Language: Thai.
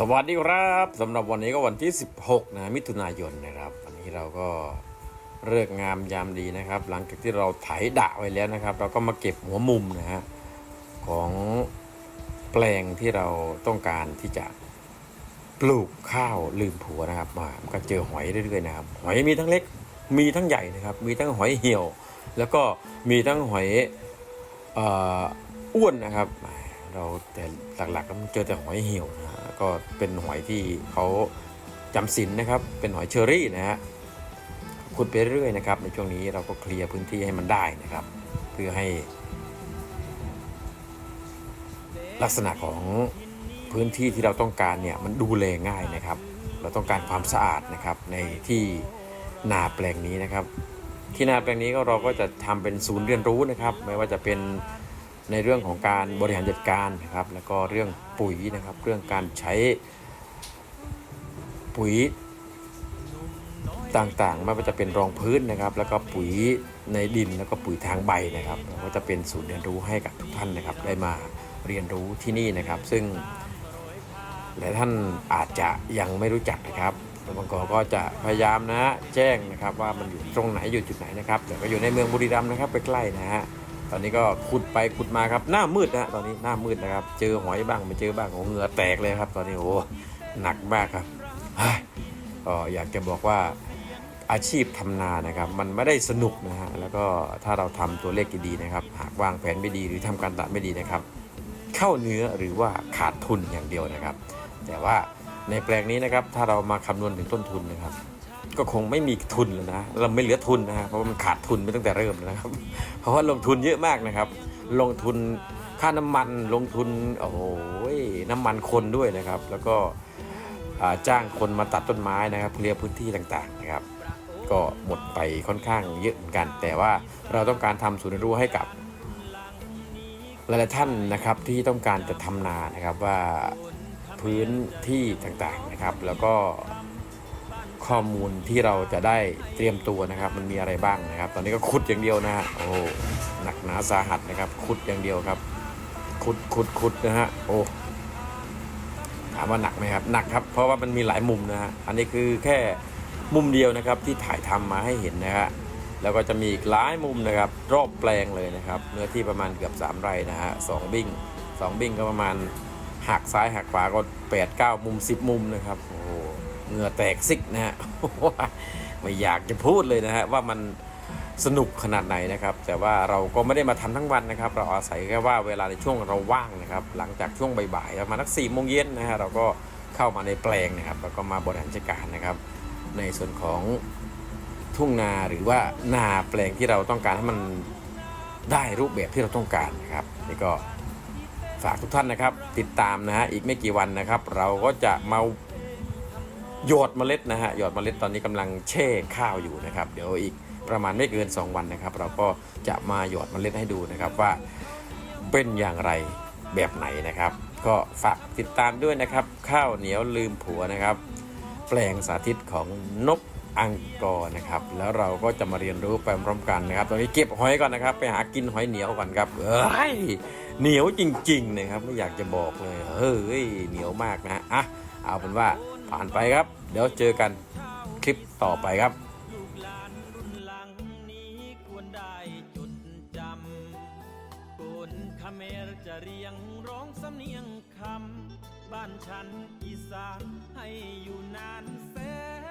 สวัสดีครับสำหรับวันนี้ก็วันที่ 16 นะมิถุนายนนะครับ วันนี้เราก็เลิกงามยามดีนะครับ หลังจากที่เราไถดะไว้แล้วนะครับ เราก็มาเก็บหัวมุมนะฮะของแปลงที่เราต้องการที่จะปลูกข้าวลืมผัวนะครับมาก็เจอหอยเรื่อยๆนะครับ หอยมีทั้งเล็กมีทั้งใหญ่นะครับ มีทั้งหอยเหี่ยว แล้วก็มีทั้งหอยอ้วนนะครับ เราแต่หลักๆก็เจอแต่หอยเหี่ยวนะฮะ ก็เป็นหอยที่เขาจำศีลนะครับ เป็นหอยเชอรี่นะฮะขุดไปเรื่อยนะครับ ในช่วงนี้เราก็เคลียร์พื้นที่ให้มันได้นะครับ เพื่อให้ ลักษณะของพื้นที่ที่เราต้องการเนี่ยมันดูแลง่ายนะครับ เราต้องการความสะอาดนะครับในที่นาแปลงนี้นะครับ ที่นาแปลงนี้ก็เราก็จะทำเป็นศูนย์เรียนรู้นะครับ ไม่ว่าจะเป็น ในเรื่องของการบริหารจัดการนะครับ แล้วก็เรื่องปุ๋ยนะครับ เรื่องการใช้ปุ๋ยต่างๆ ไม่ว่าจะเป็นรองพื้นนะครับ แล้วก็ปุ๋ยในดินแล้วก็ปุ๋ยทางใบนะครับก็จะเป็นศูนย์เรียนรู้ให้กับทุกท่านนะครับ ได้มาเรียนรู้ที่นี่นะครับ ซึ่งหลายท่านอาจจะยังไม่รู้จักนะครับบางกอก็จะพยายามนะแจ้งนะครับว่ามันอยู่ตรงไหนอยู่จุดไหนนะครับแต่ก็อยู่ในเมืองบุรีรัมย์นะครับไปใกล้นะฮะ ตอนนี้ก็ขุดไปขุดมาครับหน้ามืดนะตอนนี้หน้ามืดนะครับ เจอหอยบ้างไม่เจอบ้างโอ้เหงื่อแตกเลยครับ ตอนนี้โอ้หนักมากครับก็อยากจะบอกว่าอาชีพทำนานะครับ มันไม่ได้สนุกนะฮะแล้วก็ถ้าเราทำตัวเลขดีๆนะครับ หากวางแผนไม่ดีหรือทำการตลาดไม่ดีนะครับ เข้าเนื้อหรือว่าขาดทุนอย่างเดียวนะครับ แต่ว่าในแปลงนี้นะครับถ้าเรามาคำนวณถึงต้นทุนนะครับ ก็คงไม่มีทุนแล้วนะ เราไม่เหลือทุนนะฮะเพราะมันขาดทุนไปตั้งแต่เริ่มนะครับ เพราะว่าลงทุนเยอะมากนะครับ ลงทุนค่าน้ำมันลงทุนโอ้โหน้ำมันคนด้วยนะครับ แล้วก็จ้างคนมาตัดต้นไม้นะครับเคลียร์พื้นที่ต่างๆนะครับ ก็หมดไปค่อนข้างเยอะเหมือนกัน แต่ว่าเราต้องการทำศูนย์รู้ให้กับหลายๆท่านนะครับที่ต้องการจะทำนานะครับว่าพื้นที่ต่างๆนะครับ แล้วก็ ข้อมูลที่เราจะได้เตรียมตัวนะครับ มันมีอะไรบ้างนะครับ ตอนนี้ก็ขุดอย่างเดียวนะฮะโอ้หนักหนาสาหัสนะครับขุดอย่างเดียวครับขุดขุดขุดนะฮะโอ้ถามว่าหนักไหมครับหนักครับ เพราะว่ามันมีหลายมุมนะฮะอันนี้คือแค่มุมเดียวนะครับที่ถ่ายทำมาให้เห็นนะฮะแล้วก็จะมีอีกหลายมุมนะครับ รอบแปลงเลยนะครับเนื้อที่ประมาณเกือบ 3 ไร่นะฮะสองบิ้งสองบิ้งก็ประมาณหักซ้ายหักขวาก็8 9 มุม 10 มุมนะครับโอ้ เหงื่อแตกซิกนะฮะไม่อยากจะพูดเลยนะฮะว่ามันสนุกขนาดไหนนะครับ แต่ว่าเราก็ไม่ได้มาทำทั้งวันนะครับ เราอาศัยแค่ว่าเวลาในช่วงเราว่างนะครับ หลังจากช่วงบ่ายๆประมาณนักสี่โมงเย็นนะฮะเราก็เข้ามาในแปลงนะครับ แล้วก็มาบริหารจัดการนะครับ ในส่วนของทุ่งนาหรือว่านาแปลงที่เราต้องการให้มันได้รูปแบบที่เราต้องการนะครับนี่ก็ฝากทุกท่านนะครับ ติดตามนะฮะอีกไม่กี่วันนะครับ เราก็จะมา หยอดเมล็ดนะฮะหยอดเมล็ดตอนนี้กำลังแช่ข้าวอยู่นะครับ เดี๋ยวอีกประมาณไม่เกิน 2 วันนะครับ เราก็จะมาหยอดเมล็ดให้ดูนะครับว่าเป็นอย่างไรแบบไหนนะครับ ก็ฝากติดตามด้วยนะครับ ข้าวเหนียวลืมผัวนะครับ แปลงสาธิตของนกอังกอร์นะครับ แล้วเราก็จะมาเรียนรู้ไปพร้อมกันนะครับ ตอนนี้เก็บหอยก่อนนะครับ ไปหากินหอยเหนียวก่อนครับเอ้ยเหนียวจริงๆนะครับไม่อยากจะบอกเลยเฮ้ยเหนียวมากนะอะเอาเป็นว่า ผ่านไปครับ เดี๋ยวเจอกันคลิปต่อไปครับจะเรียงร้องสำเนียงคำบ้านฉันอีสานให้อยู่นานแสน